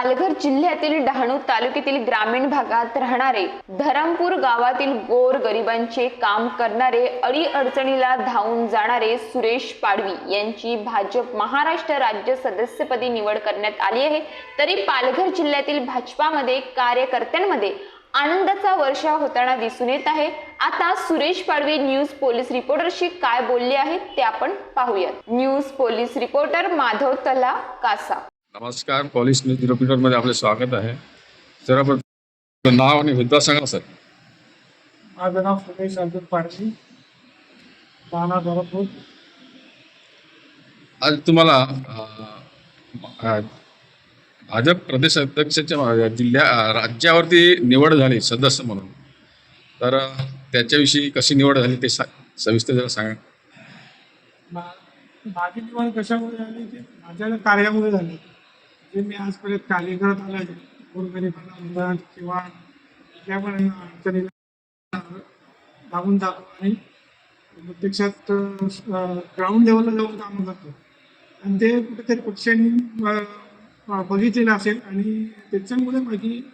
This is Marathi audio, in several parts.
पालघर जिल्ह्यातील डहाणू तालुक्यातील ग्रामीण भागात राहणारे धरमपूर गावातील गोर गरिबांचे काम करणारे अडी अडचणीला धावून जाणारे सुरेश पाडवी यांची भाजप महाराष्ट्र राज्य सदस्यपदी निवड करण्यात आली आहे. तरी पालघर जिल्ह्यातील भाजपामध्ये कार्यकर्त्यांमध्ये आनंदाचा वर्षा होताना दिसून येत आहे. आता सुरेश पाडवी न्यूज पोलीस रिपोर्टरशी काय बोलले आहेत ते आपण पाहूयात. न्यूज पोलीस रिपोर्टर माधव तला कासा. नमस्कार पॉलिस न्यूज रिपोर्टरमध्ये आपले स्वागत आहे. सर आपण नाव आणि हुद्दा सांगा सर. माझं नाव सुरेश अर्जुन पाडवी राहणार धरमपूर आज तुम्हाला अं, भाजप प्रदेश अध्यक्षाच्या जिल्ह्या राज्यावरती निवड झाली सदस्य म्हणून. तर अं, त्याच्याविषयी कशी निवड झाली ते सा सविस्तर जरा सांगा. मा- माझी निवड कशामुळे झाली की माझ्या कार्यामुळे झाली जे मी आजपर्यंत कार्य करत आलो आहे गोरगरिबांना मदत किंवा ज्या पण अडचणीला धावून जातो आणि प्रत्यक्षात ग्राउंड लेवलला जाऊन कामं करतो. आणि ते कुठेतरी पक्षांनी बघितलेलं असेल आणि त्याच्यामुळे माझी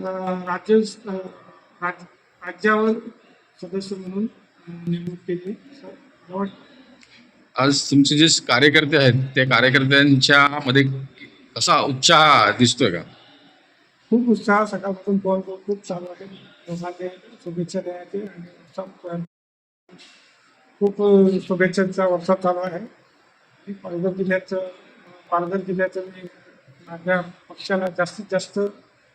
राज्य राज- राज्यावर सदस्य म्हणून नेमणूक केली. असं मला वाटतं. आज तुमचे जे कार्यकर्ते आहेत त्या कार्यकर्त्यांच्या मध्ये कसा उत्साह दिसतोय का? खूप उत्साह सकाळपासून फोन करून खूप चालू आहे. लोकांनी शुभेच्छा द्यायचे आणि खूप शुभेच्छांचा वर्षा चालू आहे. पालघर जिल्ह्याचं पालघर जिल्ह्याचं मी माझ्या पक्षाला जास्तीत जास्त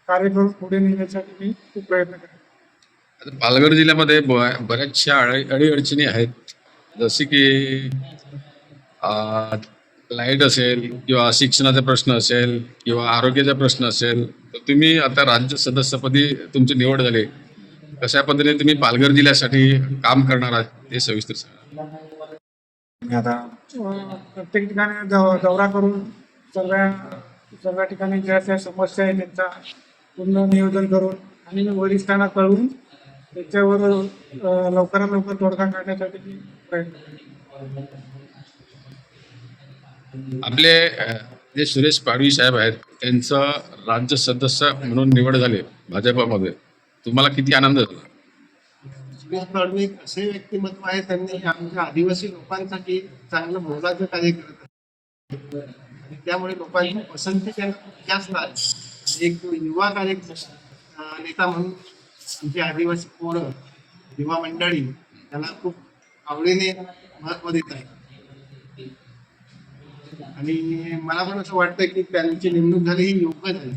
कार्य करून पुढे नेण्यासाठी मी खूप प्रयत्न करेन पालघर जिल्ह्यामध्ये बऱ्याचशा अडी अडीअडचणी आहेत. जसे की लाइट असेल किंवा शिक्षणाचा प्रश्न असेल किंवा आरोग्याचा प्रश्न असेल तर तुम्ही आता राज्य सदस्यपदी तुमची निवड झाली. कशा पद्धतीने तुम्ही पालघर जिल्ह्यासाठी काम करणार आहात ते सविस्तर सांगा. मी आता प्रत्येक ठिकाणी दौ- दौरा करून सगळ्या सगळ्या ठिकाणी ज्या त्या समस्या आहेत त्यांचा पूर्ण नियोजन करून आणि वरिष्ठांना कळवून त्याच्यावर लवकरात लवकर तोडगा काढण्यासाठी प्रयत्न आपले जे सुरेश पाडवी साहेब आहेत त्यांचं राज्य सदस्य म्हणून निवड झाली भाजपामध्ये. तुम्हाला किती आनंद झाला सुरेश पाडवी एक असे व्यक्तिमत्व आहे त्यांनी आमच्या आदिवासी लोकांसाठी चांगलं मोलाचं कार्य करत आणि त्यामुळे लोकांची पसंती त्यांना एक युवा कार्य नेता म्हणून आमची आदिवासी पोरं युवा मंडळी त्यांना खूप आवडीने महत्त्व देत आहे आणि मला पण असं वाटतं की त्यांची नेमणूक झाली ही योग्य झाली